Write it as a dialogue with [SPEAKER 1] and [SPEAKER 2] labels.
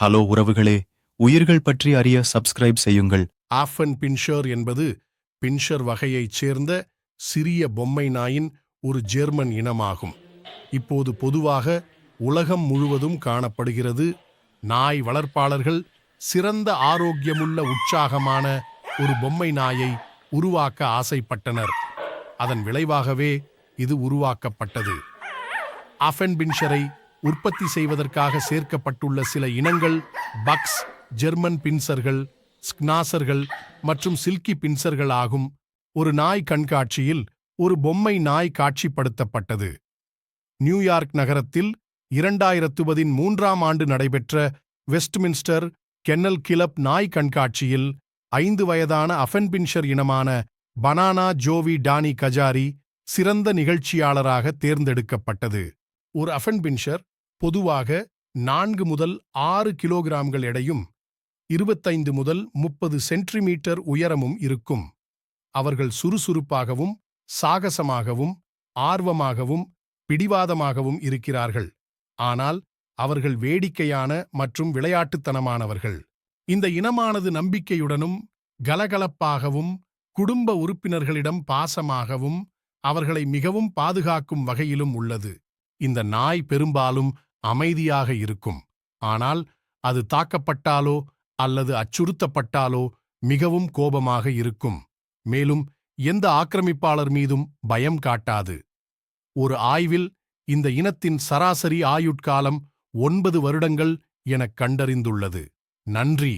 [SPEAKER 1] Hello உறவுகளே உயிர்கள் பற்றி அறிய சப்ஸ்கிரைப் செய்யுங்கள்.
[SPEAKER 2] ஆஃபன் பின்ஷர் என்பது பின்ஷர் வகையைச் சேர்ந்த சிறிய பொம்மை நாயின் ஒரு ஜெர்மன் இனமாகும். இப்போது பொதுவாக உலகம் முழுவதும் காணப்படுகிறது. நாய் வளர்ப்பாளர்கள் சிறந்த ஆரோக்கியமுள்ள உற்சாகமான ஒரு பொம்மை நாயை உருவாக்க ஆசைப்பட்டனர். அதன் விளைவாகவே இது உருவாக்கப்பட்டது. அஃபென்பின்ஷரை உற்பத்தி செய்வதற்காக சேர்க்கப்பட்டுள்ள சில இனங்கள் பக்ஸ் ஜெர்மன் பின்சர்கள் ஸ்க்னாசர்கள் மற்றும் சில்கி பின்சர்கள் ஆகும். ஒரு நாய் கண்காட்சியில் ஒரு பொம்மை நாய் காட்சிப்படுத்தப்பட்டது. நியூயார்க் நகரத்தில் இரண்டாயிரத்துவதின் மூன்றாம் ஆண்டு நடைபெற்ற வெஸ்ட்மின்ஸ்டர் கென்னல் கிளப் நாய் கண்காட்சியில் ஐந்து வயதான அஃபென்பின்ஷர் இனமான பனானா ஜோவி டானி கஜாரி சிறந்த நிகழ்ச்சியாளராக தேர்ந்தெடுக்கப்பட்டது. ஒரு அஃபென்பின்ஷர் பொதுவாக நான்கு முதல் ஆறு கிலோகிராம்கள் எடையும் இருபத்தைந்து முதல் முப்பது சென்டிமீட்டர் உயரமும் இருக்கும். அவர்கள் சுறுசுறுப்பாகவும் சாகசமாகவும் ஆர்வமாகவும் பிடிவாதமாகவும் இருக்கிறார்கள். ஆனால் அவர்கள் வேடிக்கையான மற்றும் விளையாட்டுத்தனமானவர்கள். இந்த இனமானது நம்பிக்கையுடனும் கலகலப்பாகவும் குடும்ப உறுப்பினர்களிடம் பாசமாகவும் அவர்களை மிகவும் பாதுகாக்கும் வகையிலும் உள்ளது. இந்த நாய் பெரும்பாலும் அமைதியாக இருக்கும். ஆனால் அது தாக்கப்பட்டாலோ அல்லது அச்சுறுத்தப்பட்டாலோ மிகவும் கோபமாக இருக்கும். மேலும் எந்த ஆக்கிரமிப்பாளர் மீதும் பயம் காட்டாது. ஒரு ஆய்வில் இந்த இனத்தின் சராசரி ஆயுட்காலம் ஒன்பது வருடங்கள் எனக் கண்டறிந்துள்ளது. நன்றி!